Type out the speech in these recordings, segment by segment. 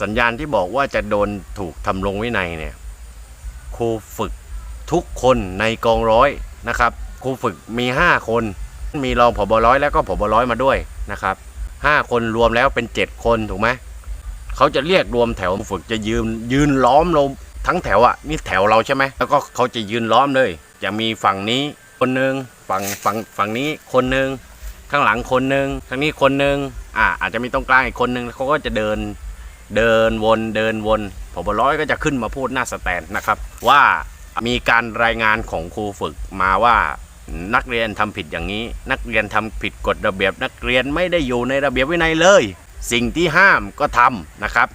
สัญญาณที่บอกว่าจะโดนถูกทำลงวินัยเนี่ยครูฝึกทุกคนในกองร้อยนะครับครูฝึกมี 5 คน มีรองผบร้อยแล้วก็ผบร้อยมาด้วยนะครับห้าคนรวมแล้วเป็น 7 คนถูกไหมเขาจะเรียกรวมแถวฝึกจะยืนยืนล้อมเราทั้งแถวอะ่ะนี่แถวเราใช่ไหมแล้วก็เขาจะยืนล้อมเลย จะมีฝั่งนี้คนหนึ่งฝั่งฝั่งฝั่งนี้คนหนึ่งข้างหลังคนหนึ่งข้างนี้คนหนึ่งอ่าอาจจะมีตรงกลางอีกคนหนึ่งเขาก็จะเดิน เดินวนเดินวนผบร้อยก็จะขึ้นมาพูดหน้าสแตนนะครับ ว่ามีการรายงานของครูฝึกมาว่านักเรียนทำผิดอย่างนี้ นักเรียนทำผิดกฎระเบียบ นักเรียนไม่ได้อยู่ในระเบียบวินัยเลย สิ่งที่ห้ามก็ทำนะครับ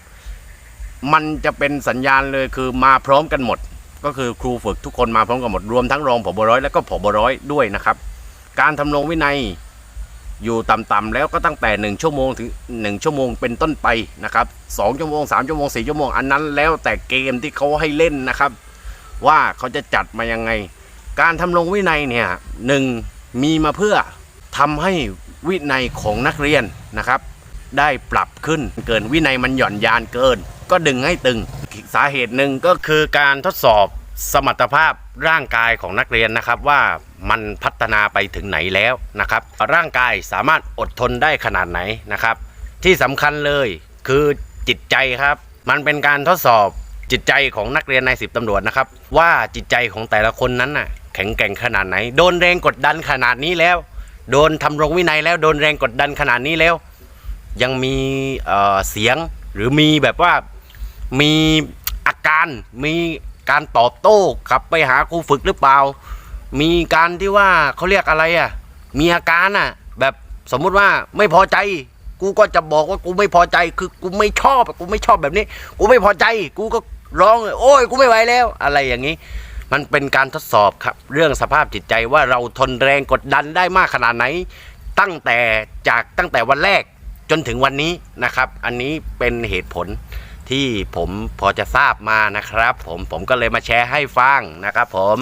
มันจะเป็นสัญญาณเลยคือมาพร้อมกันหมด ก็คือครูฝึกทุกคนมาพร้อมกันหมดรวมทั้งรองผบร้อยแล้วก็ผบร้อยด้วยนะครับ การทำลงวินัย อยู่ต่ำๆแล้วก็ตั้งแต่ 1 ชั่วโมงถึง 1 ชั่วโมงเป็นต้นไปนะครับ2ชั่วโมง 3 ชั่วโมง 4 ชั่วโมง อันนั้นแล้วแต่เกมที่เขาให้เล่นนะครับ ว่าเขาจะจัดมายังไง การทำลงวินัยเนี่ยหนึ่งมีมาเพื่อทำให้วินัยของนักเรียนนะครับ ได้ปรับขึ้นเกินวินัยมันหย่อนยานเกิน ก็ดึงให้ตึงสาเหตุหนึ่งก็คือการทดสอบ สมรรถภาพร่างกายของนักเรียนนะครับว่ามันพัฒนาไปถึงไหนแล้วนะครับ ร่างกายสามารถอดทนได้ขนาดไหนนะครับ ที่สำคัญเลยคือจิตใจครับ มันเป็นการทดสอบจิตใจของนักเรียนในสิบตำรวจนะครับ ว่าจิตใจของแต่ละคนนั้นน่ะแข็งแกร่งขนาดไหน โดนแรงกดดันขนาดนี้แล้ว โดนทำรงวินัยแล้วโดนแรงกดดันขนาดนี้แล้ว ยังมีเอ่อเสียงหรือมีแบบว่ามีอาการมี การตอบโต้กลับไปหาครูฝึกหรือเปล่า มีการที่ว่าเขาเรียกอะไรอะ มีอาการอะ แบบสมมุติว่าไม่พอใจ กูก็จะบอกว่ากูไม่พอใจ คือกูไม่ชอบกูไม่ชอบแบบนี้ กูไม่พอใจ กูก็ร้องเลยโอ้ยกูไม่ไหวแล้ว อะไรอย่างนี้ มันเป็นการทดสอบครับ เรื่องสภาพจิตใจว่าเราทนแรงกดดันได้มากขนาดไหน ตั้งแต่จากตั้งแต่วันแรกจนถึงวันนี้นะครับ อันนี้เป็นเหตุผล ที่ผมพอจะทราบมานะครับ ผมผมก็เลยมาแชร์ให้ฟังนะครับผม